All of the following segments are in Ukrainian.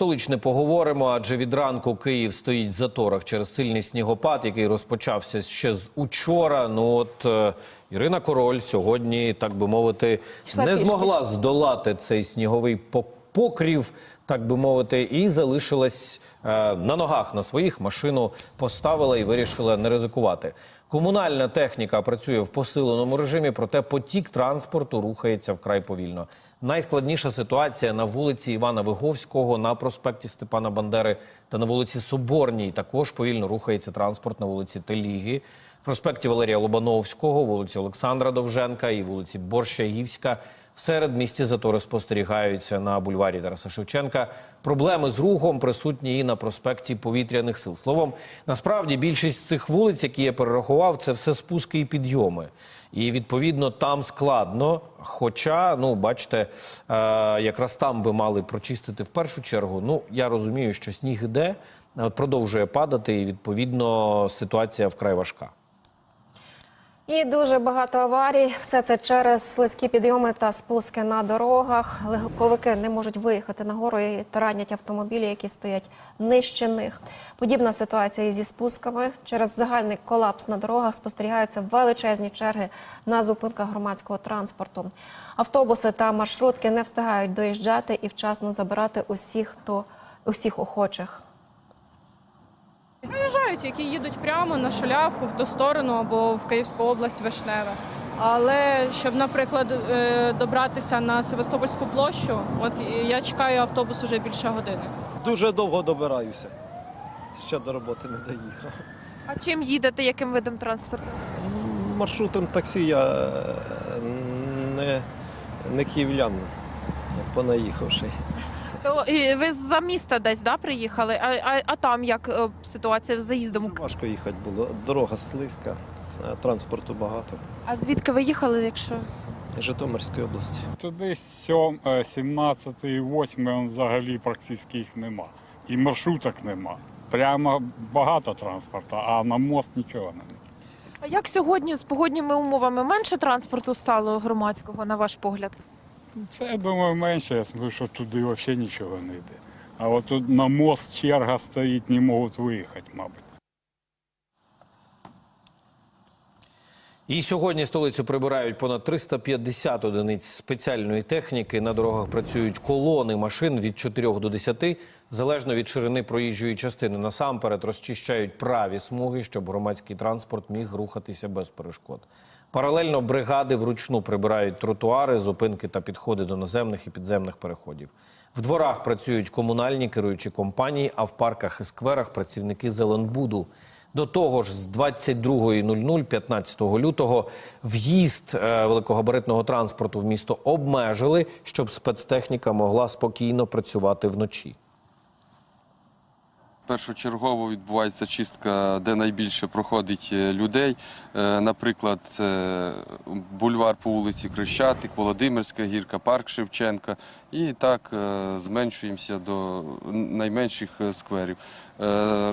Столичне поговоримо, адже від ранку Київ стоїть в заторах через сильний снігопад, який розпочався ще з учора. Ну от е, Ірина Король сьогодні, так би мовити, Йшла не пішки. змогла здолати цей сніговий по- покрів, так би мовити, і залишилась е, на ногах на своїх. Машину поставила і вирішила не ризикувати. Комунальна техніка працює в посиленому режимі, проте потік транспорту рухається вкрай повільно. Найскладніша ситуація на вулиці Івана Виговського, на проспекті Степана Бандери та на вулиці Соборній. Також повільно рухається транспорт на вулиці Теліги, проспекті Валерія Лобановського, вулиці Олександра Довженка і вулиці Борщагівська. В середмісті затори спостерігаються на бульварі Тараса Шевченка. Проблеми з рухом присутні і на проспекті повітряних сил. Словом, насправді більшість цих вулиць, які я перерахував, це все спуски і підйоми. І відповідно там складно. Хоча, ну бачите, е, якраз там би мали прочистити в першу чергу. Ну я розумію, що сніг іде, е, продовжує падати, і відповідно ситуація вкрай важка. І дуже багато аварій. Все це через слизькі підйоми та спуски на дорогах. Легковики не можуть виїхати на гору і таранять автомобілі, які стоять нижче них. Подібна ситуація і зі спусками. Через загальний колапс на дорогах спостерігаються величезні черги на зупинках громадського транспорту. Автобуси та маршрутки не встигають доїжджати і вчасно забирати усіх, хто усіх охочих. Приїжджають, які їдуть прямо на шулявку в ту сторону або в Київську область Вишневе. Але щоб, наприклад, е, добратися на Севастопольську площу, от я чекаю автобус уже більше години. Дуже довго добираюся. Ще до роботи не доїхав. А чим їдете, яким видом транспорту? Маршрутом таксі я е, не, не київлян, понаїхавши. І ви за міста десь да, приїхали? А, а, а там як е, ситуація з заїздом? Важко їхати було. Дорога слизька, е, транспорту багато. А звідки ви їхали, якщо Житомирської області. Туди 7, 17 і 8 взагалі практично їх нема. І маршруток нема. Прямо багато транспорту, а на мост нічого нема. а як сьогодні з погодніми умовами менше транспорту стало громадського, на ваш погляд? Це, я думаю, менше, я смотрю, що туди взагалі нічого не йде. А от тут на мост черга стоїть, не можуть виїхати, мабуть. І сьогодні столицю прибирають понад 350 одиниць спеціальної техніки. На дорогах працюють колони машин від 4 до 10, залежно від ширини проїжджої частини. Насамперед розчищають праві смуги, щоб громадський транспорт міг рухатися без перешкод. Паралельно бригади вручну прибирають тротуари, зупинки та підходи до наземних і підземних переходів. В дворах працюють комунальні керуючі компанії, а в парках і скверах працівники Зеленбуду. До того ж, з 22.00 15 лютого в'їзд е, великогабаритного транспорту в місто обмежили, щоб спецтехніка могла спокійно працювати вночі. Першочергово відбувається чистка, де найбільше проходить е, людей. Е, Наприклад, бульвар по вулиці Хрещатик, Володимирська гірка, парк Шевченка. І так е, зменшуємося до найменших скверів.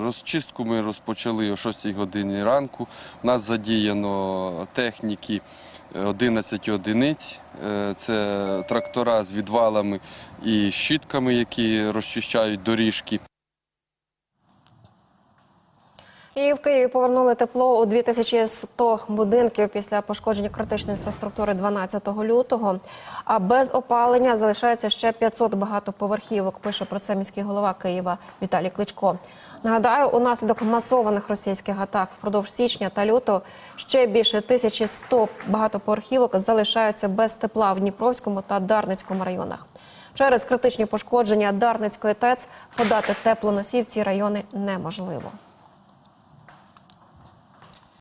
Розчистку ми розпочали о 6 годині ранку. У нас задіяно техніки 11 одиниць. Це трактора з відвалами і щітками, які розчищають доріжки. І в Києві повернули тепло у 2100 будинків після пошкодження критичної інфраструктури 12 лютого. А без опалення залишається ще 500 багатоповерхівок. Пише про це міський голова Києва Віталій Кличко. Нагадаю, унаслідок масованих російських атак впродовж січня та лютого ще більше 1100 багатоповерхівок залишаються без тепла в Дніпровському та Дарницькому районах. Через критичні пошкодження Дарницької ТЕЦ подати теплоносій в ці райони неможливо.